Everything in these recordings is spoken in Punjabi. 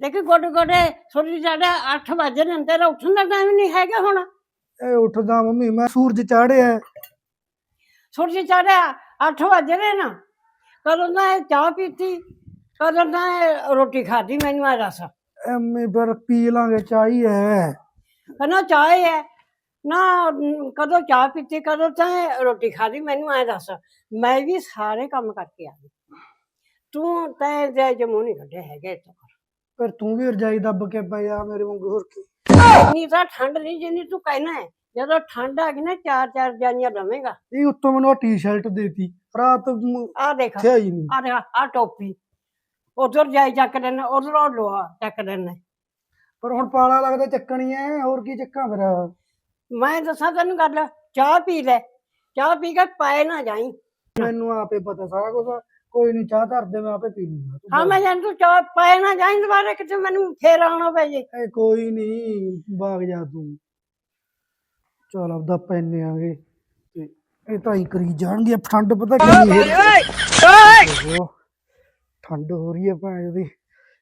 ਦੇਖੀ ਗੋਡੇ ਗੋਡੇ ਸੋਰੀ ਸਾਡਾ 8 ਵਜੇ ਨੇ ਤੇਰਾ ਉੱਠਣ ਦਾ ਟਾਈਮ ਨਹੀਂ ਹੈਗਾ ਹੁਣ ਇਹ ਉੱਠਦਾ ਮੰਮੀ ਮੈਂ ਸੂਰਜ ਚਾੜਿਆ ਸੂਰਜ ਚੜਿਆ 8 ਵਜੇ ਨੇ ਨਾ ਕਦੋਂ ਦਾ ਇਹ ਚਾਹ ਪੀਤੀ ਕਦੋਂ ਦਾ ਇਹ ਰੋਟੀ ਖਾਧੀ ਮੈਨੂੰ ਆ ਦੱਸ ਐਵੇਂ ਫਿਰ ਪੀ ਲਾਂਗੇ ਚਾਹੀ ਹੈ ਕਹਿੰਦਾ ਚਾਹ ਹੈ ਨਾ ਅਮ, ਕਦੋਂ ਚਾਹ ਪੀਤੀ ਕਦੋਂ ਤਾਂ ਇਹ ਰੋਟੀ ਖਾਧੀ ਮੈਨੂੰ ਐ ਦੱਸ ਮੈਂ ਵੀ ਸਾਰੇ ਕੰਮ ਕਰਕੇ ਆ ਗਈ ਤੂੰ ਤੈਂ ਜੇ ਜਮੂ ਨਹੀਂ ਕੱਢੇ ਹੈਗੇ ਇੱਥੋਂ ਫਿਰ ਤੂੰ ਵੀ ਰਜਾਈ ਦੱਬ ਕੇ ਆ ਮੇਰੇ ਵਾਂਗੂ ਹੋਰ ਕੀ? ਇੰਨੀ ਤਾਂ ਠੰਡ ਨਹੀਂ ਜਿੰਨੀ ਤੂੰ ਕਹਿਣਾ ਹੈ। ਜਦੋਂ ਠੰਡ ਆ ਗਈ ਨਾ ਚਾਰ ਚਾਰ ਜਾਨੀਆਂ ਲਵੇਂਗਾ ਇਹ ਉੱਤੋਂ ਮੈਨੂੰ ਟੀ-ਸ਼ਰਟ ਦੇਤੀ। ਰਾਤ ਆ ਦੇਖ। ਨਹੀਂ। ਆ ਦੇਖ ਆ ਟੋਪੀ। ਉਧਰ ਜਾਈ ਚੱਕ ਲੈਣਾ ਉਧਰੋਂ ਲੋਹਾ ਚੱਕ ਲੈਣਾ। ਪਰ ਹੁਣ ਪਾਲਾ ਲੱਗਦਾ ਚੱਕਣੀ ਐ ਹੋਰ ਕੀ ਚੱਕਾਂ ਫਿਰ? ਮੈਂ ਦੱਸਾਂ ਤੈਨੂੰ ਗੱਲ ਚਾਹ ਪੀ ਲੈ। ਚਾਹ ਪੀ ਕੇ ਪਾਏ ਨਾ ਜਾਈ। ਮੈਨੂੰ ਆਪੇ ਪਤਾ ਸਾਰਾ ਕੁਝ ਕੋਈ ਨਹੀਂ ਚਾਹ ਧਰ ਦੇ ਮੈਂ ਆਪੇ ਪੀ ਲੂੰਗਾ। ਤੂੰ ਹਾਂ ਮੈਂ ਜਾਣ ਤੂੰ ਚਾਹ ਪਾਏ ਨਾ ਜਾਈ ਦੁਬਾਰਾ ਕਿਤੇ ਮੈਨੂੰ ਫੇਰ ਆਉਣਾ ਪੈ ਜੇ। ਇਹ ਕੋਈ ਨਹੀਂ ਬਾਗ ਜਾ ਤੂੰ। ਚਲ ਆਪਦਾ ਪੈਨੇ ਆਗੇ। ਤੇ ਇਹ ਤਾਂ ਹੀ ਕਰੀ ਜਾਣਗੇ ਠੰਡ ਪਤਾ ਕਿੰਨੀ ਹੈ ਠੰਡ ਹੋ ਰਹੀ ਹੈ ਭੈਣ ਉਹਦੀ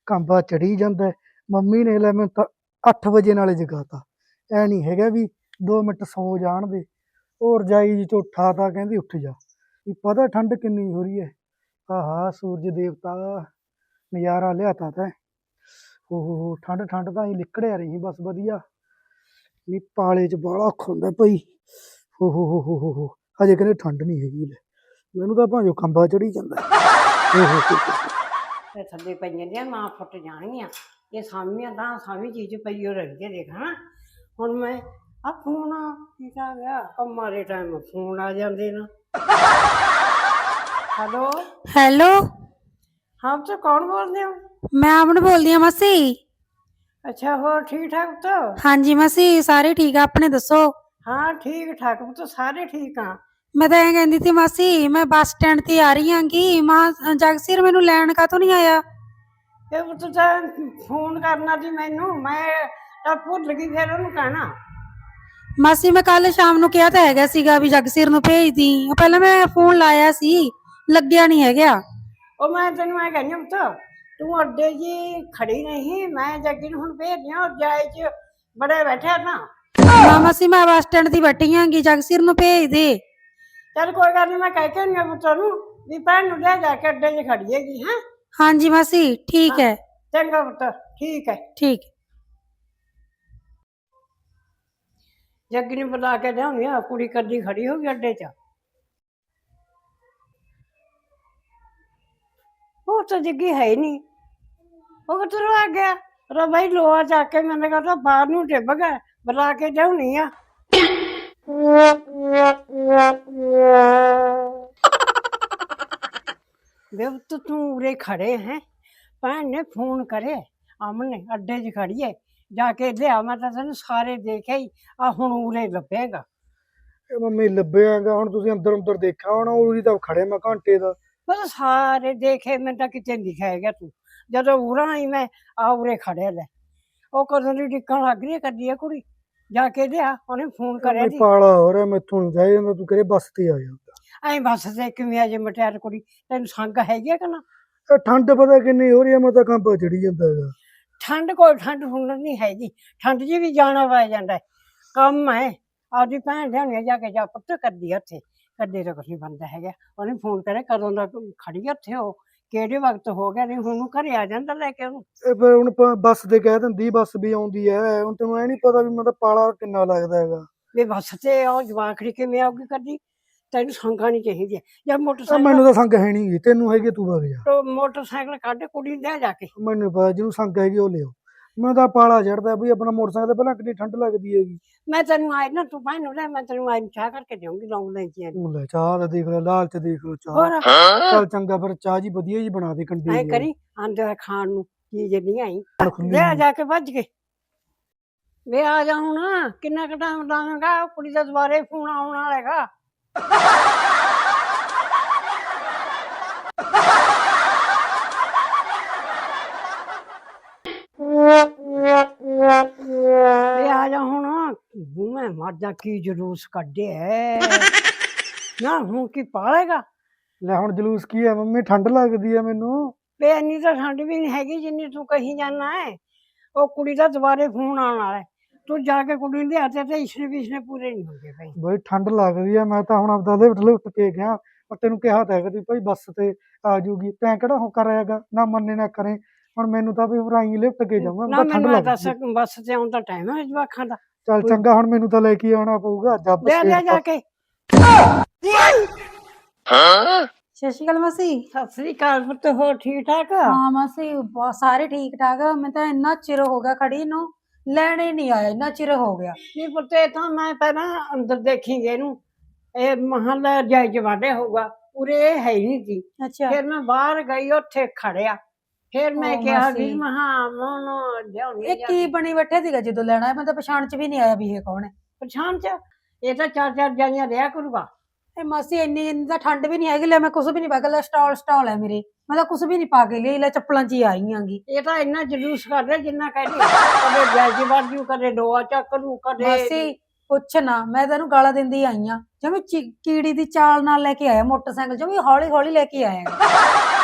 ਕੰਬਾ ਚੜੀ ਜਾਂਦਾ। ਮੰਮੀ ਨੇ ਲੈ ਮੈਂ ਤਾਂ 8 ਵਜੇ ਨਾਲੇ ਜਗਾਤਾ। ਐ ਨਹੀਂ ਹੈਗਾ ਵੀ 2 ਮਿੰਟ ਸੌ ਜਾਣ ਦੇ। ਉਹ ਰਜਾਈ ਚ ਉਠਾਤਾ ਕਹਿੰਦੀ ਉੱਠ ਜਾ। ਵੀ ਪਤਾ ਠੰਡ ਕਿੰਨੀ ਹੋ ਰਹੀ ਹੈ। ਆਹਾ, ਸੂਰਜ ਦੇਵਤਾ ਨਜ਼ਾਰਾ ਲਿਆਤਾ ਤੈਂ। ਓਹੋ ਠੰਡ ਠੰਡ ਤਾਂ ਹੀ ਲਿਕੜਿਆ ਰਹੀ ਬਸ ਵਧੀਆ। ਨੀ ਪਾਲੇ ਚ ਬਾਲਾ ਔਖਾ ਭਈ। ਹੋ ਹੋ ਹੋ ਹੋ ਹਜੇ ਕਹਿੰਦੇ ਠੰਡ ਨਹੀਂ ਹੈਗੀ ਲੈ। ਮੈਨੂੰ ਤਾਂ ਭਾਂਜੋ ਕੰਬਾ ਚੜੀ ਜਾਂਦਾ। ਓਹ ਤੇ ਥੱਲੇ ਪਈਆਂ ਦੀਆਂ ਮਾਂ ਫੁੱਟ ਜਾਣਗੀਆਂ। ਇਹ ਸਾਮੀਆਂ ਤਾਂ ਸਾਮੀ ਚੀਜ਼ ਪਈ ਹੋ ਰਹੀ ਹੈ ਦੇਖ ਹੁਣ ਮੈਂ ਆ ਫੋਨ ਠੀਕ ਆ ਗਿਆ? ਕੰਮਾਂ ਦੇ ਟਾਈਮ ਫੋਨ ਆ ਜਾਂਦੇ ਨਾ। ਹੈਲੋ। ਹੈਲੋ। ਹਾਂ ਤੇ ਕੌਣ ਬੋਲਦੇ ਹੋ? ਮੈਂ ਆਪਨ ਬੋਲਦੀ ਆ ਮਾਸੀ। ਅੱਛਾ ਹੋਰ ਠੀਕ ਠਾਕ ਪੁੱਤ? ਹਾਂਜੀ ਮਾਸੀ ਸਾਰੇ ਠੀਕ ਆ ਆਪਣੇ ਦੱਸੋ? ਹਾਂ ਠੀਕ ਠਾਕ ਪੁੱਤ ਸਾਰੇ ਠੀਕ ਆ। ਮੈਂ ਤਾਂ ਇਹ ਕਹਿੰਦੀ ਸੀ ਮਾਸੀ ਮੈਂ ਬੱਸ ਸਟੈਂਡ ਤੇ ਆ ਰਹੀ ਆਂਗੀ ਮਾਂ ਜਗਸੀਰ ਮੈਨੂੰ ਲੈਣ ਕਾਤੋਂ ਨਹੀਂ ਆਇਆ? ਇਹ ਪੁੱਤ ਤਾਂ ਫੋਨ ਕਰਨਾ ਸੀ ਮੈਨੂੰ ਮੈਂ ਤਾਂ ਭੁੱਲ ਗਈ ਫਿਰ ਉਹਨੂੰ ਕਹਿਣਾ। ਮਾਸੀ ਮੈਂ ਕੱਲ ਸ਼ਾਮ ਨੂੰ ਕਿਹਾ ਤਾਂ ਹੈਗਾ ਸੀਗਾ ਵੀ ਜਗਸੀਰ ਨੂੰ ਭੇਜ ਦੀ। ਪਹਿਲਾਂ ਮੈਂ ਫੋਨ ਲਾਇਆ ਸੀ। ਲੱਗਿਆ ਨਹੀਂ ਹੈਗਾ। ਉਹ ਮੈਂ ਤੈਨੂੰ ਐ ਕਹਿੰਦੀ ਪੁੱਤ ਤੂੰ ਅੱਡੇ ਜੀ ਖੜੀ ਨਹੀਂ ਮੈਂ ਜੱਗੀ ਨੂੰ ਹੁਣ ਭੇਜਿਆ ਉਹ ਜਾਏ ਚ ਬੜੇ ਬੈਠੇ ਨਾ। ਮਾਂ ਮਾਸੀ ਮੈਂ ਬੱਸ ਸਟੈਂਡ ਤੇ ਬੈਠੀ ਆਂਗੀ ਜਗਸੀਰ ਨੂੰ ਭੇਜ ਦੇ। ਚੱਲ ਕੋਈ ਗੱਲ ਨਹੀਂ ਮੈਂ ਕਹਿ ਕੇ ਨਹੀਂ ਪੁੱਤ ਨੂੰ ਵੀ ਭੈਣ ਨੂੰ ਲੈ ਜਾ ਕੇ ਅੱਡੇ 'ਚ ਖੜੀ ਹੈਗੀ ਹੈ। ਹਾਂਜੀ ਮਾਸੀ ਠੀਕ ਹੈ। ਚੰਗਾ ਪੁੱਤ ਠੀਕ ਹੈ। ਠੀਕ। ਜੱਗੀ ਨੂੰ ਬੁਲਾ ਕੇ ਲਿਆਉਣੀ ਆ ਕੁੜੀ ਕੱਦੀ ਖੜੀ ਹੋ ਗਈ ਅੱਡੇ 'ਚ। ਉਹ ਤਾਂ ਜੱਗੀ ਹੈ ਹੀ ਨਹੀਂ। ਉਹ ਕਿੱਧਰੋਂ ਆ ਗਿਆ? ਰ ਭਾਈ ਲੋਹਾ ਚੱਕ ਕੇ ਮੈਨੇ ਕਹਾ ਤਾਂ ਬਾਹਰ ਨੂੰ ਟਿੱਬ ਗਿਆ, ਬੁਲਾ ਕੇ ਲਿਆਉਣੀ ਆ। ਵੇ ਉੱਤ ਤੂੰ ਉਰੇ ਖੜੇ ਹੈ? ਭੈਣ ਨੇ ਫੋਨ ਕਰੇ ਅਮਨ ਨੇ ਅੱਡੇ 'ਚ ਖੜੀ ਹੈ ਜਾ ਕੇ ਲਿਆ, ਮੈਂ ਤਾਂ ਤੈਨੂੰ ਸਾਰੇ ਦੇਖਿਆ ਹੀ ਆ ਹੁਣ ਉਰੇ ਲੱਭੇਗਾ। ਇਹ ਮੰਮੀ ਲੱਭਿਆਗਾ, ਹੁਣ ਤੁਸੀਂ ਅੰਦਰ ਅੰਦਰ ਦੇਖਿਆ ਹੋਣਾ ਉਹਦੀ ਤਾਂ ਖੜੇ ਮੈਂ ਘੰਟੇ ਦਾ। ਮੈਂ ਸਾਰੇ ਦੇਖੇ ਮੈਂ ਤਾਂ ਕਿਤੇ ਲਿਖਿਆ ਹੈਗਾ ਤੂੰ। ਜਦੋਂ ਉਰਾਂ ਆਈ ਮੈਂ ਆ ਉਰੇ ਖੜਿਆ ਲੈ। ਉਹ ਕਦੋਂ ਦੀ ਡਿੱਕਣ ਲੱਗ ਰਹੀ ਹੈ ਕਰਦੀ ਹੈ ਕੁੜੀ? ਜਾ ਕੇ ਲਿਆ ਉਹਨੇ ਫੋਨ ਕਰਿਆ ਮੈਂ ਸੀ ਪਾਲਾ ਹੋ ਰਿਹਾ ਮੈਥੋਂ ਨਹੀਂ ਜਾਈ ਜਾਂਦਾ ਤੂੰ ਕਰੇ ਬੱਸ ਤੇ ਆ ਜਾ ਐਂ ਬੱਸ ਤੇ ਕਿਵੇਂ ਅਜੇ ਮਟਿਆਰ ਕੁੜੀ? ਤੈਨੂੰ ਸੰਗ ਹੈਗੀ ਆ ਕਿ ਨਾ? ਇਹ ਠੰਡ ਪਤਾ ਕਿੰਨੀ ਹੋ ਰਹੀ ਹੈ ਮੈਂ ਤਾਂ ਕੰਬਾ ਚੜੀ ਜਾਂਦਾ ਹੈਗਾ। ਠੰਡ ਕੋਈ ਠੰਡ ਹੁੰਡ ਨਹੀਂ ਹੈਗੀ। ਠੰਡ 'ਚ ਵੀ ਜਾਣਾ ਪੈ ਜਾਂਦਾ ਹੈ। ਕੰਮ ਹੈ। ਆਪਦੀ ਭੈਣ ਲਿਆਉਣੀ ਜਾ ਕੇ ਜਾ ਪੁੱਤ ਕਰਦੀ ਆ ਉੱਥੇ। ਕੱਦੇ ਦਾ ਕੁਛ ਨਹੀਂ ਬੰਦਾ ਹੈਗਾ। ਉਹਨੇ ਫੋਨ ਕਰਿਆ ਕਦੋਂ ਦਾ ਤੂੰ ਖੜੀ ਆ ਉੱਥੇ ਉਹ? ਕਿਹੜੇ ਵਕਤ ਹੋ ਗਿਆ? ਨਹੀਂ ਹੁਣ ਨੂੰ ਘਰੇ ਆ ਜਾਂਦਾ ਲੈ ਕੇ ਉਹਨੂੰ। ਇਹ ਫਿਰ ਹੁਣ ਪ- ਬੱਸ ਤੇ ਕਹਿ ਦਿੰਦੀ ਬੱਸ ਵੀ ਆਉਂਦੀ ਹੈ ਹੁਣ ਤੈਨੂੰ ਐ ਨਹੀਂ ਪਤਾ ਵੀ ਮੈਂ ਤਾਂ ਪਾਲਾ ਕਿੰਨਾ ਲੱਗਦਾ ਹੈਗਾ। ਵੀ ਬੱਸ ਤੇ ਉਹ ਜਵਾਖੜੀ ਕਿਵੇਂ ਆਉਗੀ ਕਰਦੀ? ਤੈਨੂੰ ਸੰਗਾ ਨਹੀਂ ਚਾਹੀਦੀ ਜਾਂ ਆ ਮੋਟਰਸਾਈਕਲ ਮੈਨੂੰ ਤਾਂ ਸੰਗ ਹੈ ਨਹੀਂ ਤੈਨੂੰ ਹੈਗੀ ਤੂੰ ਵਗ ਜਾ। ਤੋਂ ਮੋਟਰਸਾਈਕਲ ਕੱਢ ਕੁੜੀ ਲੈ ਜਾ ਕੇ। ਮੈਨੂੰ ਪਤਾ ਜਿਹਨੂੰ ਸੰਗ ਹੈਗੀ ਉਹ ਲਿਓ ਮੈਨੂੰ ਤਾਂ ਪਾਲਾ ਚੜਦਾ ਵੀ ਆਪਣਾ ਮੋਟਰਸਾਈਕਲ ਤੇ ਪਹਿਲਾਂ ਕਿੰਨੀ ਠੰਡ ਲੱਗਦੀ ਹੈਗੀ। ਮੈਂ ਤੈਨੂੰ ਆਈ ਨਾ ਤੂੰ ਭਾਈ ਨੂੰ ਲੈ ਮੈਂ ਤੈਨੂੰ ਆਈ ਚਾਹ ਕਰਕੇ ਦੇਵਾਂਗੀ ਲੌਂਗ ਲੈ ਜੀ ਤੂੰ ਲੈ ਚਾਹ ਦਾ ਦੇਖ ਲੈ ਲਾਲ ਚ ਦੇਖ ਲੋ ਚਾਹ। ਹੋਰ? ਚੱਲ ਚੰਗਾ ਫਿਰ ਚਾਹ ਜੀ ਵਧੀਆ ਜੀ ਬਣਾ ਦੇ ਕੰਡੀ ਐ। ਕਰੀ ਆਂਦੇ ਖਾਣ ਨੂੰ ਚੀਜ਼ ਨਹੀਂ ਆਈ। ਲੈ। ਜਾ। ਕੇ ਭੱਜ ਕੇ। ਵੇ ਆ ਜਾ ਹੁਣ ਕਿੰਨਾ ਕੁ ਟਾਈਮ ਲਾਵੇਂਗਾ ਕੁੜੀ ਦਾ ਦੁਬਾਰੇ ਫੋਨ ਆਉਣ ਵਾਲਾ ਹੈਗਾ। ਵੇ ਆ ਜਾ ਹੁਣ। ਮੈਂ ਮਰ ਜਾ ਕੀ ਜਲੂਸ ਕੱਢਿਆ ਨਾ ਹੁਣ ਕੀ ਪਾਲੇਗਾ? ਲੈ ਹੁਣ ਜਲੂਸ ਕੀ ਹੈ ਮੰਮੀ ਠੰਡ ਲੱਗਦੀ ਹੈ ਮੈਨੂੰ। ਵੇ ਇੰਨੀ ਤਾਂ ਠੰਡ ਵੀ ਨਹੀਂ ਹੈਗੀ ਜਿੰਨੀ ਤੂੰ ਕਹੀ ਜਾਂਦਾ ਹੈ ਉਹ ਕੁੜੀ ਦਾ ਦੁਬਾਰੇ ਫੋਨ ਆਉਣ ਵਾਲਾ ਹੈ ਤੂੰ ਜਾ ਕੇ ਕੁੜੀ ਨੂੰ ਲਿਆ ਤੇ ਤੇ ਇਸਨੇ ਵੀ ਇਸਨੇ ਪੂਰੇ ਨਹੀਂ ਹੁੰਦੇ ਭਾਈ ਬਈ ਠੰਡ ਲੱਗਦੀ ਆ ਮੈਂ ਤਾਂ ਹੁਣ ਆਪਦਾ ਦੇ ਲੁੱਟ ਕੇ ਗਿਆ। ਪਰ ਤੈਨੂੰ ਕਿਹਾ ਤਾਂ ਹੈਗਾ ਵੀ ਭਾਈ ਬੱਸ ਤੇ ਆ ਜੂਗੀ। ਤੈਂ ਕਿਹੜਾ ਹੋ ਕਰ ਹੈਗਾ? ਨਾ ਮੰਨੇ ਨਾ ਕਰੇ। ਹੁਣ ਮੈਨੂੰ ਤਾਂ ਵੀ ਭਰਾਈ ਲਿਫਟ ਕੇ ਜਾਊਂਗਾ ਨਾ ਮੈਂ ਠੰਡ ਮੈਨੂੰ ਦੱਸ ਬੱਸ ਤੇ ਆਉਣ ਦਾ ਟਾਈਮ ਹੈ ਜਵਾਖਾਂ ਦਾ। ਚੱਲ ਚੰਗਾ ਹੁਣ ਮੈਨੂੰ ਤਾਂ ਲੈ ਕੇ ਆਉਣਾ ਪਊਗਾ ਜੱਬ ਲੈ ਲਿਆ ਜਾ ਕੇ। ਸਤਿ ਸ਼੍ਰੀ ਅਕਾਲ ਮਾਸੀ। ਸਤਿ ਸ੍ਰੀ ਅਕਾਲ ਪੁੱਤ ਹੋ ਠੀਕ ਠਾਕ? ਹਾਂ ਮਾਸੀ ਬਹੁਤ ਸਾਰੇ ਠੀਕ ਠਾਕ। ਆ। ਮੈਂ ਤਾਂ ਇੰਨਾ ਚਿਰ ਹੋ ਗਿਆ ਖੜੀ ਨੂੰ ਲੈਣੇ ਨਹੀਂ ਆਇਆ ਇੰਨਾ ਚਿਰ ਹੋ ਗਿਆ। ਨਹੀਂ ਪੁੱਤ ਇਹ ਤਾਂ ਮੈਂ ਪਹਿਲਾਂ ਅੰਦਰ ਦੇਖੀਂਗੇ ਇਹਨੂੰ। ਇਹ ਮਹੱਲਾ ਜਾਇ ਜਵਾਡੇ ਹੋਊਗਾ ਉਰੇ ਇਹ ਹੈ ਹੀ ਨਹੀਂ ਸੀ। ਅੱਛਾ। ਫਿਰ ਮੈਂ ਬਾਹਰ ਗਈ ਉੱਥੇ ਖੜਿਆ। ਫਿਰ ਮੈਂ ਕਿਹਾ ਵੀ ਮਾਸੀ। ਮਹਾ ਮੋਨੋ ਲਿਆਉਣੀ ਇਹ ਕੀ ਬਣੀ ਬੈਠੇ ਸੀਗਾ ਜਦੋਂ ਲੈਣਾ ਮੈਂ ਤਾਂ ਪਛਾਣ ਚ ਵੀ ਨਹੀਂ ਆਇਆ ਵੀ ਇਹ ਕੌਣ ਹੈ। ਪਛਾਣ ਚ? ਇਹ ਤਾਂ ਚਾਰ ਚਾਰ ਜਾਨੀਆਂ ਰਿਹਾ ਕਰੂਗਾ। ਇਹ ਮਾਸੀ ਇੰਨੀ ਇੰਨੀ ਤਾਂ ਠੰਡ ਵੀ ਨਹੀਂ ਹੈਗੀ। ਲੈ ਮੈਂ ਕੁਝ ਵੀ ਨਹੀਂ ਪਾ ਕੇ ਲੈ ਸਟਾਲ ਸਟਾਲ ਹੈ ਮੇਰੇ। ਮੈਂ ਤਾਂ ਕੁਝ ਵੀ ਨਹੀਂ ਪਾ ਕੇ ਲਈ। ਲੈ ਚੱਪਲਾਂ ਚ ਹੀ ਆਈ ਆਂਗੀ। ਇਹ ਤਾਂ ਇੰਨਾ ਜਲੂਸ ਕਰ ਰਿਹਾ ਜਿੰਨਾ ਕਹਿੰਦੀ ਕਦੇ ਜਾਇ ਬਾਜੂ ਕਦੇ ਡੋਆ ਚੱਕ ਲੂ ਕਦੇ ਮਾਸੀ ਪੁੱਛ ਨਾ ਮੈਂ ਤੈਨੂੰ ਗਾਲਾਂ ਦਿੰਦੀ ਆਈ ਆ। ਜਿਵੇਂ ਚੀ- ਕੀੜੀ ਦੀ ਚਾਲ ਨਾਲ ਲੈ ਕੇ ਆਇਆ ਮੋਟਰਸਾਈਕਲ। ਜਿਵੇਂ ਹੌਲੀ ਹੌਲੀ ਲੈ ਕੇ ਆਇਆ।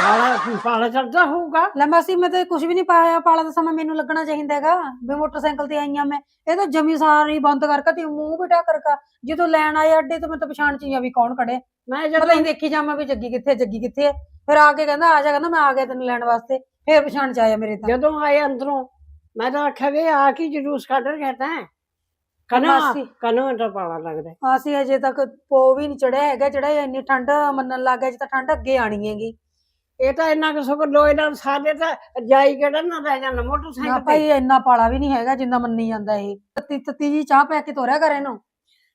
ਪਾਲਾ ਪਾਲਾ ਚੱਲਦਾ ਹੋਊਗਾ? ਲੈ ਮਾਸੀ ਮੈਂ ਤਾਂ ਕੁਝ ਵੀ ਨਹੀਂ ਪਾਇਆ। ਪਾਲਾ ਦਾ ਸਮਾਂ ਮੈਨੂੰ ਲੱਗਣਾ ਚਾਹੀਦਾ ਹੈਗਾ ਵੀ ਮੋਟਰਸਾਈਕਲ ਤੇ ਆਈਆਂ ਮੈਂ। ਇਹ ਤਾਂ ਜਮੀ ਸਾਰੀ ਬੰਦ ਕਰਕੇ ਤੇ ਮੂੰਹ ਵੀ ਢੱਕ ਰਕਾ ਜਦੋਂ ਲੈਣ ਆਏ ਅੱਡੇ ਤੇ ਮੈਂ ਤਾਂ ਪਛਾਣ ਚ ਹੀ ਆ ਵੀ ਕੌਣ ਖੜੇ। ਮੈਂ ਜਦੋਂ ਹੀ ਦੇਖੀ ਜਾਵਾਂ ਵੀ ਜੱਗੀ ਕਿੱਥੇ ਜੱਗੀ ਕਿੱਥੇ ਹੈ। ਫਿਰ ਆ ਕੇ ਕਹਿੰਦਾ ਆ ਜਾ ਕਹਿੰਦਾ ਮੈਂ ਆ ਗਿਆ ਤੈਨੂੰ ਲੈਣ ਵਾਸਤੇ। ਫਿਰ ਪਛਾਣ ਚ ਆਇਆ ਮੇਰੇ ਤਾਂ। ਜਦੋਂ ਆਏ ਅੰਦਰੋਂ ਮੈਂ ਤਾਂ ਆਖਿਆ ਵੀ ਆ ਕੀ ਜਲੂਸ ਕੱਢ ਰਿਹਾ ਤਾਂ ਕਨਾ ਮਾਸੀ। ਕਨਾ ਦਾ ਪਾਲਾ ਲੱਗਦਾ ਅਸੀਂ ਅਜੇ ਤੱਕ ਪੋ ਵੀ ਨਹੀਂ ਚੜਿਆ ਹੈਗਾ। ਜਿਹੜਾ ਇੰਨੀ ਠੰਡ ਮੰਨਣ ਲੱਗ ਗਿਆ ਜੇ ਤਾਂ ਠੰਡ ਅੱਗੇ ਆਣੀ ਹੈਗੀ। ਇਹ ਤਾਂ ਇੰਨਾ ਕੁ ਸੁਖ ਲੋਏ ਨਾਲ ਸਾਡੇ ਤਾਂ ਜਾਈ ਕਿਹੜਾ ਨਾ ਰਹਿ ਜਾਂਦਾ ਨਾ ਮੋਟਰਸਾਈਕਲ ਤੇ। ਭਾਈ ਇੰਨਾ ਪਾਲਾ ਵੀ ਨਹੀਂ ਹੈਗਾ ਜਿੰਨਾ ਮੰਨੀ ਜਾਂਦਾ ਇਹ। ਤੱਤੀ ਤੱਤੀ ਜੀ ਚਾਹ ਪੈ ਕੇ ਤੋਰਿਆ ਕਰ ਇਹਨੂੰ।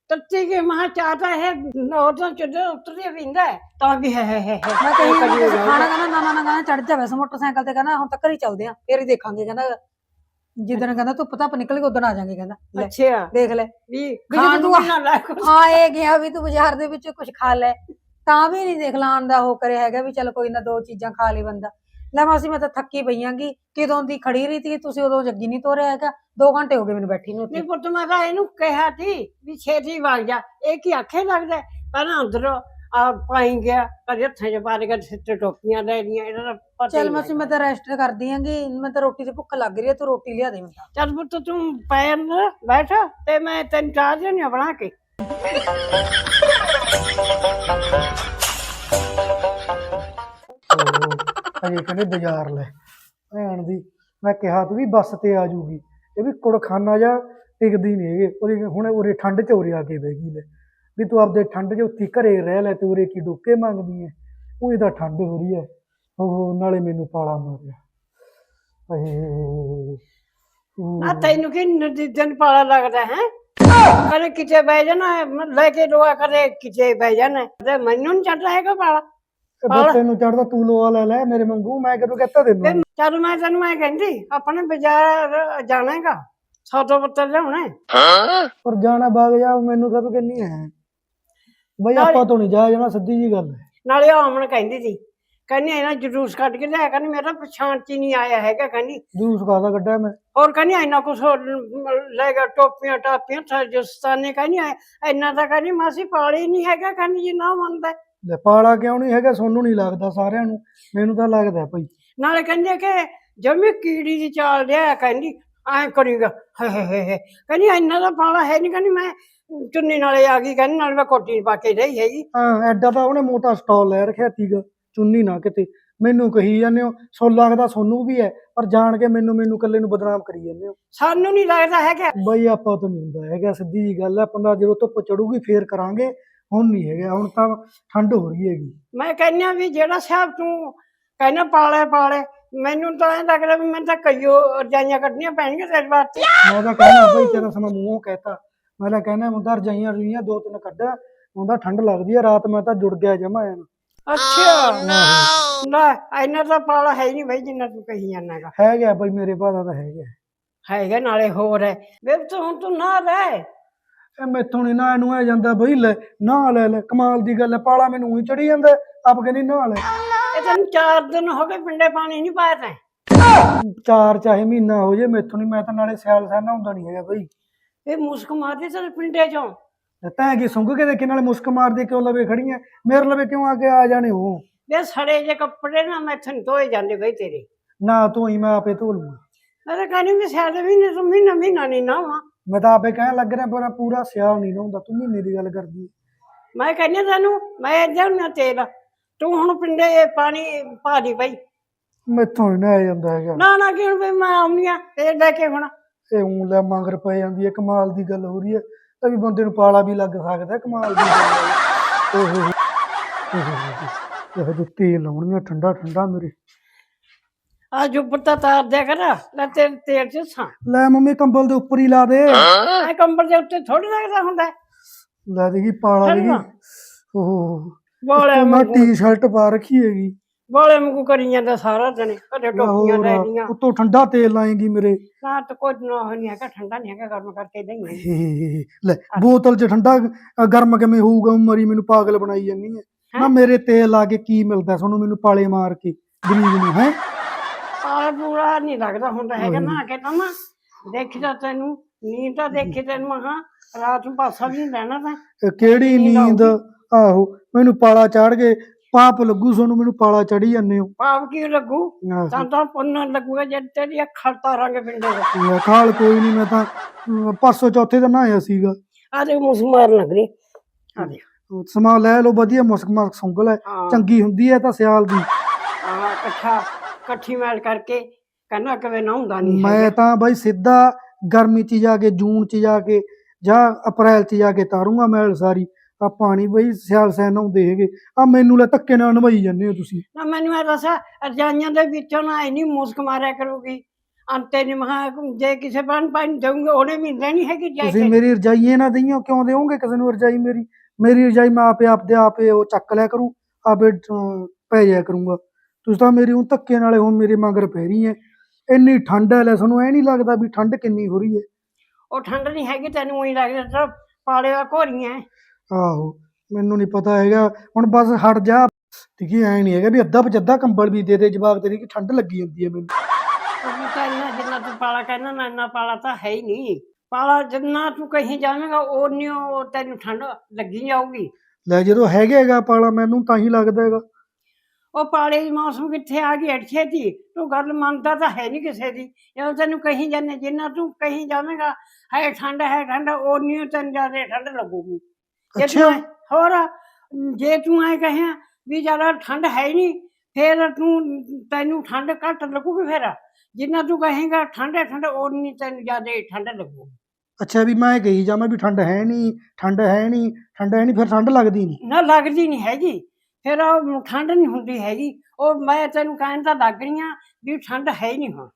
ਤੱਤੀ ਕੇ ਮਹਾ ਚਾਹਤਾ ਹੈ ਉਹ ਤਾਂ ਚੁੱਦੇ ਉਤਰੇ ਵਿੰਦਾ ਹੈ, ਤਾਂ ਵੀ ਹੈ ਹੈ ਹੈ। ਮੈਂ ਕਹੀ। ਖਾਣਾ ਕਹਿੰਦਾ ਨਾ ਨਾ ਨਾ ਕਹਿੰਦਾ ਚੜ ਜਾਵੇ ਇਸ ਮੋਟਰਸਾਈਕਲ ਤੇ ਕਹਿੰਦਾ ਹੁਣ ਤੱਕ ਹੀ ਚੱਲਦੇ ਆ ਫੇਰ ਹੀ ਦੇਖਾਂਗੇ ਕਹਿੰਦਾ ਜਿੱਦਣ ਕਹਿੰਦਾ ਧੁੱਪ ਧੱਪ ਨਿਕਲ ਕੇ ਉਦੋਂ ਆ ਜਾਾਂਗੇ ਕਹਿੰਦਾ। ਲੈ, ਅੱਛਾ। ਦੇਖ ਲੈ। ਵੀ ਖਾਣ ਜਦੋਂ ਨੂੰ ਵੀ ਨਾ ਲੈ ਕੁਛ। ਆਏ ਗਿਆ ਵੀ ਤੂੰ ਬਾਜ਼ਾਰ ਦੇ ਵਿੱਚ ਕੁਝ ਖਾ ਲੈ। ਤਾਂ ਵੀ ਨਹੀਂ ਦੇਖ ਲਾਣ ਦਾ ਉਹ ਕਰਿਆ ਹੈਗਾ ਵੀ ਚੱਲ ਕੋਈ ਨਾ ਦੋ ਚੀਜ਼ਾਂ ਖਾ ਲਈ ਬੰਦਾ। ਲੈ ਮਾਸੀ ਮੈਂ ਤਾਂ ਥੱਕੀ ਪਈਆਂਗੀ ਕਿਦੋਂ ਦੀ ਖੜੀ ਰਹੀ ਤੀ ਤੁਸੀਂ ਉਦੋਂ ਜੱਗੀ ਨਹੀਂ ਤੋਰਿਆ ਹੈਗਾ। 2 ਘੰਟੇ ਹੋ ਗਏ ਮੈਨੂੰ ਬੈਠੀ ਨੂੰ ਉੱਥੇ। ਨਹੀਂ ਪੁੱਤ ਮੈਂ ਤਾਂ ਇਹਨੂੰ ਕਿਹਾ ਸੀ ਵੀ ਛੇਤੀ ਵਗ ਜਾ। ਇਹ ਕੀ ਆਖੇ ਲੱਗਦਾ? ਹੈ? ਪਹਿਲਾਂ ਅੰਦਰੋਂ ਆ ਪਾਈ ਗਿਆ ਕਦੇ ਹੱਥਾਂ 'ਚ ਪਾ ਕੇ ਸਿੱਟੇ ਟੋਪੀਆਂ ਲੈ ਲੀਆਂ ਇਹਨਾਂ ਦਾ ਪਤਾ ਹੀ ਚੱਲ ਮਾਸੀ ਮੈਂ ਤਾਂ ਰੈਸਟ ਕਰਦੀ ਆਂਗੀ ਮੈਂ ਤਾਂ ਰੋਟੀ ਦੀ ਭੁੱਖ ਲੱਗ ਰਹੀ ਹੈ ਤੂੰ ਰੋਟੀ ਲਿਆ ਦੇ ਮੈਨੂੰ। ਚੱਲ ਪੁੱਤ ਤੂੰ ਪੈ ਅੰਦਰ ਬੈਠ ਤੇ ਮੈਂ ਤੈਨੂੰ ਚਾਹ ਦੇਣੀ ਬਣਾ ਕੇ। ਅਜੇ ਕਹਿੰਦੇ ਬਾਜ਼ਾਰ ਲੈ। ਭੈਣ ਦੀ, ਮੈਂ ਕਿਹਾ ਤੂੰ ਵੀ ਬੱਸ ਤੇ ਆ ਜੂਗੀ ਇਹ ਵੀ ਕੁੜਖਾਨਾ ਜਾ ਟਿਕਦੀ ਨਹੀਂ ਹੈਗੇ। ਉਹਦੀ ਹੁਣ ਉਰੇ ਠੰਡ ਚ ਉਰੇ ਆ ਕੇ ਬਹਿ ਗਈ ਲੈ। ਵੀ ਤੂੰ ਆਪਦੇ ਠੰਡ ਚ ਉੱਥੇ ਘਰੇ ਰਹਿ ਲੈ, ਤੇ ਉਰੇ ਕੀ ਡੋਕੇ ਮੰਗਦੀ ਐ? ਉਹ ਇਹਦਾ ਠੰਡ ਹੋ ਰਹੀ ਐ। ਉਹ ਨਾਲੇ ਮੈਨੂੰ ਪਾਲਾ ਮਾਰਿਆ। ਏ ਨਾ ਤੈਨੂੰ ਕੀ ਨਦੀਦਨ ਪਾਲਾ ਲੱਗਦਾ, ਹੈ? ਕਦੇ ਕਿਤੇ ਬਹਿ ਜਾਣਾ ਹੈ, ਮੈਂ ਲੈ ਕੇ ਰੋਆ ਕਦੇ ਕਿਤੇ ਬਹਿ ਜਾਣਾ ਹੈ। ਤੇ ਮੈਨੂੰ ਨਹੀਂ ਚੜਦਾ ਹੈਗਾ ਪਾਲਾ ਬਸ ਤੈਨੂੰ ਚੜਦਾ ਤੂੰ ਲੋਆ ਲੈ ਲੈ ਮੇਰੇ ਮੰਗੂ ਮੈਂ ਕਦੋਂ ਕਹਤਾ ਤੇ ਤੈਨੂੰ ਚੱਲ ਮੈਂ ਤੈਨੂੰ ਮੈਂ ਕਹਿੰਦੀ ਆਪਣੇ ਬਾਜ਼ਾਰ ਜਾਣਾਗਾ ਸੌਦਾ ਪੱਤਰ ਲਿਆਉਣਾ ਹੈ। ਪਰ ਜਾਣਾ ਬਾਗ ਜਾ ਮੈਨੂੰ ਕਦੋਂ ਕਹਿੰਨੀ ਹੈ ਬਈ ਆਪਾਂ ਤੋਂ ਨਹੀਂ ਜਾਇਆ ਜਾਣਾ ਸਿੱਧੀ ਜੀ ਗੱਲ ਹੈ ਨਾਲੇ ਆਮਣ ਕਹਿੰਦੀ ਸੀ ਕਹਿੰਦੀ ਇਹਨਾਂ ਜਲੂਸ ਕੱਢ ਕੇ ਲਿਆ ਕਹਿੰਦੀ ਮੇਰਾ ਪਛਾਣ ਚ ਹੀ ਨਹੀਂ ਆਇਆ ਹੈਗਾ ਕਹਿੰਦੀ। ਜੂਸ ਕਾਦਾ ਕੱਢਿਆ ਮੈਂ? ਹੋਰ ਕਹਿੰਦੀ ਇੰਨਾ ਕੁਛ ਹੋਰ ਲੈ ਗਿਆ ਟੋਪੀਆਂ ਟਾਪੀਆਂ ਸਾਜਸਤਾਨੇ ਕਹਿੰਦੀ ਐ- ਇੰਨਾ ਤਾਂ ਕਹਿੰਦੀ ਮਾਸੀ ਪਾਲੀ ਨਹੀਂ ਹੈਗਾ ਕਹਿੰਦੀ ਜੀ ਨਾ ਮੰਨਦਾ। ਲੈ ਪਾਲਾ ਕਿਉਂ ਨਹੀਂ ਹੈਗਾ? ਸੋਨੂੰ ਨਹੀਂ ਲੱਗਦਾ ਸਾਰਿਆਂ ਨੂੰ ਮੈਨੂੰ ਤਾਂ ਲੱਗਦਾ ਭਾਈ। ਨਾਲੇ ਕਹਿੰਦੇ ਕਿ ਜਮੀ ਕੀੜੀ ਦੀ ਚਾਲ ਰਿਹਾ ਕਹਿੰਦੀ ਐ ਕਰੀਗਾ ਹੇ ਹੇ ਹੇ ਹੇ। ਕਹਿੰਦੀ ਇੰਨਾ ਦਾ ਪਾਲਾ ਹੈ ਨਹੀਂ ਕਹਿੰਦੀ ਮੈਂ ਚੁੰਨੀ ਨਾਲੇ ਆ ਗਈ ਕਹਿੰਦੀ ਨਾਲ ਮੈਂ ਕੋਟੀ ਪਾ ਕੇ ਰਹੀ ਹੈਗੀ। ਹਾਂ ਐਡਾ ਤਾਂ ਉਹਨੇ ਮੋਟਾ ਸਟਾਲ ਲੈ ਰੱਖਿਆ ਤੀਗਾ ਚੁੰਨੀ ਨਾ ਕਿਤੇ। ਮੈਨੂੰ ਕਹੀ ਜਾਂਦੇ ਹੋ ਸੋ ਲੱਗਦਾ ਸੋਨੂੰ ਵੀ ਹੈ ਪਰ ਜਾਣ ਕੇ ਮੈਨੂੰ ਮੈਨੂੰ ਇਕੱਲੇ ਨੂੰ ਬਦਨਾਮ ਕਰੀ ਜਾਂਦੇ ਹੋ। ਸਾਨੂੰ ਨਹੀਂ ਲੱਗਦਾ ਹੈਗਾ। ਬਈ ਆਪਾਂ ਤੋਂ ਨਹੀਂ ਹੁੰਦਾ ਹੈਗਾ ਸਿੱਧੀ ਜੀ ਗੱਲ ਹੈ ਪੰਦਾ ਜਦੋਂ ਧੁੱਪ ਚੜੂਗੀ ਫੇਰ ਕਰਾਂਗੇ ਹੁਣ ਨਹੀਂ ਹੈਗਾ ਹੁਣ ਤਾਂ ਠੰਡ ਹੋ ਰਹੀ ਹੈਗੀ। ਮੈਂ ਕਹਿੰਦੀ ਹਾਂ ਵੀ ਜਿਹੜਾ ਸਾਹਿਬ ਤੂੰ ਕਹਿੰਦਾ ਪਾਲੇ ਪਾਲੇ ਮੈਨੂੰ ਤਾਂ ਐਂ ਲੱਗਦਾ ਵੀ ਮੈਨੂੰ ਤਾਂ ਕਈਓ ਰਜਾਈਆਂ ਕੱਢਣੀਆਂ ਪੈਣਗੀਆਂ ਤੇਰੇ ਵਾਸਤੇ। ਮੈਂ ਤਾਂ ਕਹਿਣਾ ਭਾਈ ਤੇਰਾ ਸਮਾਂ ਮੂੰਹੋਂ ਕਹਿਤਾ। ਮੈਂ ਤਾਂ ਕਹਿਣਾ ਮੁੰਡਾ ਰਜਾਈਆਂ ਰੁਈਆਂ ਦੋ ਤਿੰਨ ਕੱਢਾ ਹੁੰਦਾ ਠੰਡ ਲੱਗਦੀ ਆ ਰਾਤ ਮੈਂ ਤਾਂ ਜੁੜ ਗਿਆ ਜਮਾ ਐਨ। ਅੱਛਾ। ਲੈ ਇੰਨਾ ਤਾਂ ਪਾਲਾ ਹੈ ਹੀ ਨਹੀਂ ਬਈ ਜਿੰਨਾ ਤੂੰ ਕਹੀ ਜਾਂਦਾਗਾ ਹੈਗਾ। ਭਾਈ ਮੇਰੇ ਭਾਦਾ ਤਾਂ ਹੈਗਾ। ਹੈਗਾ ਨਾਲੇ ਹੋਰ ਹੈ। ਵੇ ਤੂੰ ਹੁਣ ਤੂੰ ਨਾ ਰਹਿ ਇਹ ਮੈਥੋਂ ਨੀ ਨਾ ਇਹਨੂੰ ਆ ਜਾਂਦਾ ਬਈ ਲੈ ਨਾ ਲੈ ਲੈ ਕਮਾਲ ਦੀ ਗੱਲ ਹੈ ਪਾਲਾ ਮੈਨੂੰ ਉਹੀ ਚੜੀ ਜਾਂਦਾ ਆਪ ਕਹਿੰਦੀ ਨਾ ਲੈ। ਇਹ ਤੈਨੂੰ ਚਾਰ ਦਿਨ ਹੋ ਗਏ ਪਿੰਡੇ ਪਾਣੀ ਨਹੀਂ ਪਾਇਆ ਤੈਂ। ਚਾਰ ਚਾਹੇ ਮਹੀਨਾ ਹੋ ਜੇ ਮੈਥੋਂ ਨਹੀਂ ਮੈਂ ਤਾਂ ਨਾਲੇ ਸਿਆਲ ਸਾਨਾ ਹੁੰਦਾ ਨਹੀਂ ਹੈਗਾ ਬਈ। ਇਹ ਮੁਸਕ ਮਾਰਦੇ ਤੇਰੇ ਪਿੰਡੇ ਚੋਂ। ਤੇ ਤੈਂ ਕੀ ਸੁੰਘ ਕੇ ਦੇਖੇ ਨਾਲੇ ਮੁਸਕ ਮਾਰਦੇ ਕਿਉਂ ਲਵੇ ਖੜੀਆਂ? ਮੇਰੇ ਲਵੇ ਕਿਉਂ ਆ ਕੇ ਆ ਜਾਣੇ ਹੋ? ਵੇ ਸੜੇ ਜੇ ਕੱਪੜੇ ਨਾ ਮੈਥੋਂ ਨੀ ਧੋਏ ਜਾਂਦੇ ਬਈ ਤੇਰੇ। ਨਾ ਤੂੰ ਹੀ ਮੈਂ ਆਪੇ ਧੋ ਲੂੰਗਾ। ਮੈਂ ਤਾਂ ਕਹਿੰਦੀ ਵੀ ਸਿਆਲ ਵੀ ਨਹੀਂ ਮਹੀਨਾ ਮਹੀਨਾ ਨਹੀਂ ਨਾ ਵਾ ਮੈਂ ਤਾਂ ਆਪੇ ਕਹਿਣ ਲੱਗ ਰਿਹਾ ਪਰ ਪੂਰਾ ਸਿਆਲ ਨਹੀਂ ਨਹਾਉਂਦਾ ਤੂੰ ਮਹੀਨੇ ਦੀ ਗੱਲ ਕਰਦੀ। ਮੈਂ ਕਹਿੰਦੀ ਤੈਨੂੰ ਮੈਂ ਇੱਧਰ ਨਾ ਤੇਲ। ਤੂੰ ਹੁਣ ਪਿੰਡੇ ਪਾਣੀ ਪਾ ਦੀ ਬਈ। ਮੈਥੋਂ ਨਹੀਂ ਨਹਾਇਆ ਜਾਂਦਾ ਹੈਗਾ। ਨਾ ਨਾ ਕਿਉਂ ਵੀ ਮੈਂ ਆਉਣੀ ਆ ਤੇਲ ਲੈ ਕੇ ਹੁਣ। ਇਹ ਊਂ ਲੈ ਮੰਗਰ ਪੈ ਜਾਂਦੀ ਹੈ ਕਮਾਲ ਦੀ ਗੱਲ ਹੋ ਰਹੀ ਹੈ। ਤਾਂ ਵੀ ਬੰਦੇ ਨੂੰ ਪਾਲਾ ਵੀ ਲੱਗ ਸਕਦਾ ਕਮਾਲ ਦੀ ਗੱਲ ਹੈ। ਓਹੋ। ਇਹ ਜੋ ਤੇਲ ਲਾਉਣੀਆਂ ਠੰਡਾ ਠੰਡਾ ਮੇਰੇ। ਆ ਜੋ ਪੱਤਾ ਤਾਰ ਦਿਆ ਕਰ ਲੈ ਤੇਲ ਤੇਲ ਚ ਸਾਂ। ਲੈ ਮੰਮੀ ਕੰਬਲ ਦੇ ਉੱਪਰ ਹੀ ਲਾ ਦੇ। ਐ ਕੰਬਲ ਦੇ ਉੱਤੇ ਥੋੜੀ ਲੱਗਦਾ ਹੁੰਦਾ। ਲੈ ਦੇਗੀ ਪਾਲਾ ਠੰਡਾ। ਓਹੋ। ਬੋਲੇ ਮੈਂ ਟੀ-ਸ਼ਰਟ ਪਾ ਰੱਖੀ ਹੈਗੀ। ਬੋਲੇ ਵਾਂਗੂ ਕਰੀ ਜਾਂਦਾ ਸਾਰਾ ਦਿਨ ਕਦੇ ਟੋਪੀਆਂ ਲੈ ਲੀਆਂ ਉਤੋਂ ਠੰਡਾ ਤੇਲ ਲਾਏਗੀ ਮੇਰੇ। ਨਾ ਤਾਂ ਕੁਝ ਨਾ ਨਹੀਂ ਹੈਗਾ ਠੰਡਾ ਨਹੀਂ ਹੈਗਾ ਗਰਮ ਕਰਕੇ ਦੇਈਏ ਲੈ ਬੋਤਲ 'ਚ ਠੰਡਾ ਗਰਮ ਕਿਵੇਂ ਹੋਊਗਾ ਮਰੀ ਮੈਨੂੰ ਪਾਗਲ ਬਣਾਈ ਜਾਂਦੀ ਹੈ? ਨਾ ਮੇਰੇ ਤੇਲ ਲਾ ਕੇ ਕੀ ਮਿਲਦਾ ਤੁਹਾਨੂੰ ਮੈਨੂੰ ਪਾਲੇ ਮਾਰ ਕੇ ਗਰੀਬ ਨੂੰ ਹੈ? ਆ ਪੂਰਾ ਨਹੀਂ ਲੱਗਦਾ ਹੁੰਦਾ ਹੈਗਾ ਨਾ ਕੇ ਤਾਂ ਨਾ। ਦੇਖਦਾ ਤੈਨੂੰ ਨੀਂਦ ਤਾਂ ਦੇਖੀ ਤੈਨੂੰ ਮਹਾ ਰਾਤ ਨੂੰ ਪਾਸਾ ਵੀ ਨਹੀਂ ਲੈਣਾ ਤਾਂ। ਕਿਹੜੀ ਨੀਂਦ ਆਹੋ ਮੈਨੂੰ ਪਾਲਾ ਚੜ ਗਏ ਪਾਪ ਲੱਗੂ ਤੁਹਾਨੂੰ ਮੈਨੂੰ ਪਾਲਾ ਚੜੀ ਜਾਂਦੇ ਹੋ। ਪਾਪ ਕੀ ਲੱਗੂ? ਆਹੋ। ਤਾਂ ਤਾਂ ਪੁੰਨ ਲੱਗੂਗਾ ਜੇ ਤੇਰੀ ਅੱਖਾਂ ਤਾਰਾਂਗੇ ਪਿੰਡੇ ਦੇ ਲੈ ਖਾਲ ਕੋਈ ਨਹੀਂ ਮੈਂ ਤਾਂ ਅਮ, ਪਰਸੋਂ ਚੌਥੇ ਦਾ ਨਹਾਇਆ ਸੀਗਾ। ਆ ਦੇ ਮੁਸ ਮਾਰਨ ਲੱਗ ਰਹੀ। ਆ ਦੇ ਸਮਾ ਲੈ ਲਓ ਵਧੀਆ ਮੁਸਕ ਮਾਸਕ ਸੁੰਗਲ ਹੈ। ਹਾਂ। ਚੰਗੀ ਹੁੰਦੀ ਹੈ ਤਾਂ ਸਿਆਲ ਦੀ। ਆ ਇਕੱਠਾ ਇਕੱਠੀ ਮੈਲ ਕਰਕੇ ਕਹਿੰਦਾ ਕਿਵੇਂ ਨਾ ਹੁੰਦਾ ਨਹੀਂ ਮੈਂ ਤਾਂ ਬਾਈ ਸਿੱਧਾ ਗਰਮੀ 'ਚ ਜਾ ਕੇ ਜੂਨ 'ਚ ਜਾ ਕੇ ਜਾਂ ਅਪ੍ਰੈਲ 'ਚ ਜਾ ਕੇ ਤਾਰੂੰਗਾ ਮੈਲ ਸਾਰੀ। ਆ ਪਾਣੀ ਬਈ ਸਿਆਲ ਸੈਨ ਨਹਾਉਂਦੇ ਹੈਗੇ। ਆ ਮੈਨੂੰ ਲੈ ਧੱਕੇ ਨਾਲ ਨਵਾਈ ਜਾਂਦੇ ਹੋ ਤੁਸੀਂ। ਨਾ ਮੈਨੂੰ ਇਹ ਦੱਸ ਰਜਾਈਆਂ ਦੇ ਵਿੱਚੋਂ ਨਾ ਇੰਨੀ ਮੁਸਕ ਮਾਰਿਆ ਕਰੂਗੀ। ਅੰਤੇ ਨੀ ਮਹਾ ਜੇ ਕਿਸੇ ਬਣ ਪਾਣੀ ਦੇਉਂਗੇ ਉਹਨੇ ਵੀ ਲੈਣੀ ਹੈਗੀ ਜਾ ਤੁਸੀਂ ਮੇਰੀ ਰਜਾਈਏ ਨਾ ਦਈਓ ਕਿਉਂ ਦੇਵੋਗੇ ਕਿਸੇ ਨੂੰ ਰਜਾਈ ਮੇਰੀ? ਮੇਰੀ ਰਜਾਈ ਮੈਂ ਆਪੇ ਆਪਦੇ ਆਪੇ ਉਹ ਚੱਕ ਲਿਆ ਕਰੂੰ ਆਪੇ ਪੈ ਜਾਇਆ ਕਰੂੰਗਾ। ਤੁਸੀਂ ਤਾਂ ਮੇਰੀ ਉਹ ਧੱਕੇ ਨਾਲੇ ਹੁਣ ਮੇਰੇ ਮਗਰ ਪੈ ਰਹੀ ਹੈ ਇੰਨੀ ਠੰਡ ਹੈ ਲੈ ਤੁਹਾਨੂੰ ਐ ਨਹੀਂ ਲੱਗਦਾ ਵੀ ਠੰਡ ਕਿੰਨੀ ਹੋ ਰਹੀ ਹੈ ਉਹ ਠੰਡ ਨਹੀਂ ਹੈਗੀ ਤੈਨੂੰ ਉਹੀ ਲੱਗਦਾ ਪਾਲੇ ਦਾ ਘੋਰੀਆਂ। ਆਹੋ ਮੈਨੂੰ ਨਹੀਂ ਪਤਾ ਹੈਗਾ। ਹੁਣ ਬਸ ਹਟ ਜਾ। ਠੀਕ ਐ ਨਹੀਂ ਹੈਗਾ ਵੀ ਅੱਧਾ ਪਚੱਧਾ ਕੰਬਲ ਵੀ ਦੇ ਦੇ ਜਵਾਬ ਤੇਰੀ ਕਿ ਠੰਡ ਲੱਗੀ ਜਾਂਦੀ ਹੈ ਮੈਨੂੰ। ਤਾਂ ਇੰਨਾ ਜਿੰਨਾ ਤੂੰ ਪਾਲਾ ਕਹਿੰਦਾ ਨਾ ਇੰਨਾ ਪਾਲਾ ਤਾਂ ਹੈ ਹੀ ਨਹੀਂ। ਪਾਲਾ ਜਿੰਨਾ ਤੂੰ ਕਹੀਂ ਜਾਵੇਂਗਾ ਓਨੀ ਉਹ ਤੈਨੂੰ ਠੰਡ ਲੱਗੀ ਜਾਊਗੀ। ਲੈ ਜਦੋਂ ਹੈਗਾ ਹੈਗਾ ਪਾਲਾ ਮੈਨੂੰ ਤਾਂ ਹੀ ਲੱਗਦਾ ਹੈਗਾ। ਉਹ ਪਾਲੇ ਦੀ ਮੌਸਮ ਕਿੱਥੇ ਆ ਗਈ ਅੜਛੇ ਦੀ ਤੂੰ ਗੱਲ ਮੰਨਦਾ ਤਾਂ ਹੈ ਨਹੀਂ ਕਿਸੇ ਦੀ। ਜਦੋਂ ਤੈਨੂੰ ਕਹੀਂ ਜਾਂਦੇ ਜਿੰਨਾ ਤੂੰ ਕਹੀਂ ਜਾਵੇਂਗਾ ਹੈ ਠੰਡ ਹੈ ਠੰਡ ਓਨੀ ਤੈਨੂੰ ਜ਼ਿਆਦਾ ਠੰਡ ਲੱਗੂਗੀ। ਜੇ ਅੱਛਾ। ਐਂ- ਹੋਰ ਜੇ ਤੂੰ ਐ ਕਹਾਂ ਵੀ ਜ਼ਿਆਦਾ ਠੰਡ ਹੈ ਹੀ ਨਹੀਂ ਫਿਰ ਤੂੰ ਤੈਨੂੰ ਠੰਡ ਘੱਟ ਲੱਗੂਗੀ ਫਿਰ। ਜਿੰਨਾ ਤੂੰ ਕਹੇਗਾ ਠੰਡ ਹੈ ਠੰਡ ਓਨੀ ਤੈਨੂੰ ਜ਼ਿਆਦਾ ਠੰਡ ਲੱਗੂਗੀ ਅੱਛਾ ਵੀ ਮੈਂ ਕਹੀ ਜਾਵਾਂ ਵੀ ਠੰਡ ਹੈ ਨਹੀਂ ਠੰਡ ਹੈ ਨਹੀਂ ਠੰਡ ਹੈ ਨਹੀਂ ਫਿਰ ਠੰਡ ਲੱਗਦੀ ਨਹੀਂ। ਨਾ ਲੱਗਦੀ ਨਹੀਂ ਹੈਗੀ। ਫਿਰ ਉਹ ਠੰਡ ਨਹੀਂ ਹੁੰਦੀ ਹੈਗੀ। ਉਹ ਮੈਂ ਤੈਨੂੰ ਕਹਿਣ ਤਾਂ ਲੱਗ ਰਹੀ ਹਾਂ ਵੀ ਠੰਡ ਹੈ ਹੀ ਨਹੀਂ ਹੁਣ।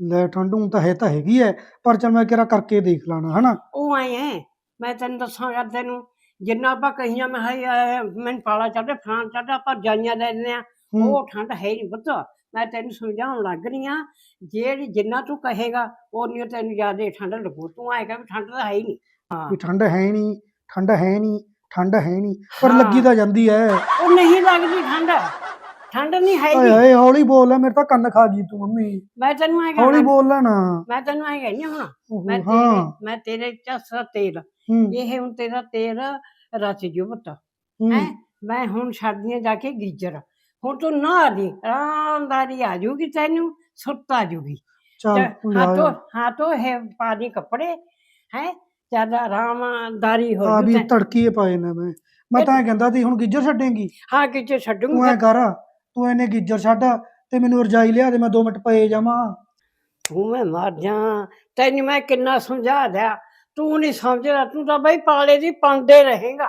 ਲੈ ਠੰਡ ਹੁਣ ਤਾਂ ਹੈ ਤਾਂ ਹੈਗੀ ਹੈ ਪਰ ਚਲ ਮੈਂ ਕਿਹੜਾ ਕਰਕੇ ਦੇਖ ਲਾਣਾ ਹਨਾ? ਉਹ ਆਏ ਹੈ ਮੈਂ ਤੈਨੂੰ ਦੱਸਾਂਗਾ ਤੈਨੂੰ ਜਿੰਨਾ ਆਪਾਂ ਕਹੀਆਂ ਮੈਂ ਹਾਏ ਮੈਂ ਪਾਲਾ ਚੜਦੇ ਫਰਾਂ ਚੜਦੇ ਆਪਾਂ ਜਾਈਆਂ ਲੈ ਲੈਂਦੇ ਆ। ਉਹ ਠੰਡ ਹੈ ਨਹੀਂ ਪੁੱਤ। ਮੈਂ ਤੈਨੂੰ ਸਮਝਾਉਣ ਲੱਗ ਰਹੀ ਆ ਜਿਹੜੀ ਜਿੰਨਾ ਤੂੰ ਕਹੇਗਾ ਉਨੀ ਤੈਨੂੰ ਜ਼ਿਆਦਾ ਠੰਡ ਲੱਗੂ। ਤੂੰ ਆਏਗਾ ਵੀ ਠੰਡ ਤਾਂ ਹੈ ਹੀ ਨਹੀਂ ਹਾਂ। ਵੀ ਠੰਡ ਹੈ ਨਹੀਂ ਠੰਡ ਹੈ ਨਹੀਂ ਠੰਡ ਹੈ ਨਹੀਂ ਪਰ ਹਾਂ। ਲੱਗੀ ਤਾਂ ਜਾਂਦੀ ਹੈ। ਉਹ ਨਹੀਂ ਲੱਗਦੀ ਠੰਡ। ਠੰਡ ਨਹੀਂ ਓਏ ਹੈਗੀ। ਓਏ ਹੌਲੀ ਬੋਲ ਲੈ ਮੇਰੇ ਤਾਂ ਕੰਨ ਖਾ ਗਈ ਤੂੰ ਮੰਮੀ। ਮੈਂ ਤੈਨੂੰ ਆਏ ਹੌਲੀ ਬੋਲ ਲੈ ਨਾ ਮੈਂ ਤੈਨੂੰ ਆਏ ਕਹਿੰਦੀ ਹੁਣ ਮੈਂ ਤੇਰੇ ਮੈਂ ਤੇਰੇ ਚਸਰਾ ਤੇਲ। ਹੂੰ, ਇਹ ਹੁਣ ਤੇਰਾ ਤੇਲ ਰਚ ਜੂ ਪੁੱਤ। ਹੂੰ। ਹੈ? ਮੈਂ ਹੁਣ ਛੱਡਦੀਆਂ ਜਾ ਕੇ ਗੀਜਰ। ਹੁਣ ਤੂੰ ਨਾ ਦੀ ਆਰਾਮਦਾਰੀ ਆ ਜੂਗੀ ਤੈਨੂੰ ਸੁੱਤ ਆ ਜੂਗੀ। ਚੱਲ ਤੂੰ ਜਾ। ਹਾਥੋਂ ਹਾਥੋਂ ਹੈ ਪਾਣੀ ਕੱਪੜੇ ਹੈ? ਜਦ ਆਰਾਮਦਾਰੀ ਹੋ ਆ ਜੂ ਵੀ ਤੈਂ- ਤੜਕੀ ਪਾਏ ਨੇ ਮੈਂ। ਮੈਂ ਤਾਂ ਕਹਿੰਦਾ ਸੀ ਹੁਣ ਗਿੱਜਰ ਛੱਡੇਂਗੀ? ਹਾਂ ਤੂੰ ਛੱਡੂਗਾ। ਐ ਕਰ। ਤੂੰ ਇਹਨੇ ਗਿੱਜਰ ਛੱਡ ਤੇ ਮੈਨੂੰ ਰਜਾਈ ਲਿਆ ਦੇ, ਮੈਂ 2 ਮਿੰਟ ਪਏ ਜਾਵਾਂ। ਤੂੰ ਮੈਂ ਮਰ ਜਾ, ਤੈਨੂੰ ਮੈਂ ਕਿੰਨਾ ਸਮਝਾ ਦਿਆ। ਤੂੰ ਨਹੀਂ ਸਮਝਦਾ, ਤੂੰ ਤਾਂ ਬਈ ਪਾਲੇ ਦੀ ਪਾਉਂਦੇ ਰਹੇਗਾ।